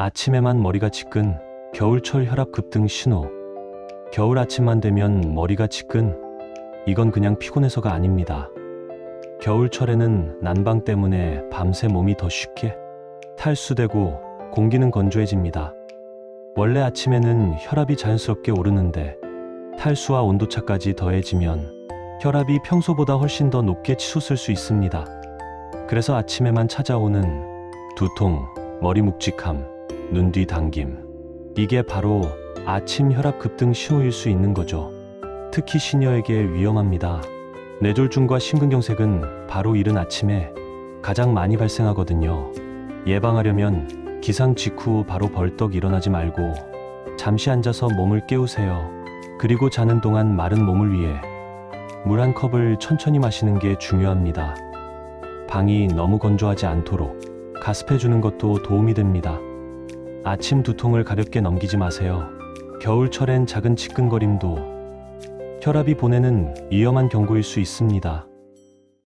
아침에만 머리가 지끈 겨울철 혈압 급등 신호. 겨울 아침만 되면 머리가 지끈 이건 그냥 피곤해서가 아닙니다. 겨울철에는 난방 때문에 밤새 몸이 더 쉽게 탈수되고 공기는 건조해집니다. 원래 아침에는 혈압이 자연스럽게 오르는데 탈수와 온도차까지 더해지면 혈압이 평소보다 훨씬 더 높게 치솟을 수 있습니다. 그래서 아침에만 찾아오는 두통, 머리 묵직함, 눈 뒤 당김. 이게 바로 아침 혈압 급등 신호일 수 있는 거죠. 특히 시니어에게 위험합니다. 뇌졸중과 심근경색은 바로 이른 아침에 가장 많이 발생하거든요. 예방하려면 기상 직후 바로 벌떡 일어나지 말고 잠시 앉아서 몸을 깨우세요. 그리고 자는 동안 마른 몸을 위해 물 한 컵을 천천히 마시는 게 중요합니다. 방이 너무 건조하지 않도록 가습해 주는 것도 도움이 됩니다. 아침 두통을 가볍게 넘기지 마세요. 겨울철엔 작은 치근거림도 혈압이 보내는 위험한 경고일 수 있습니다.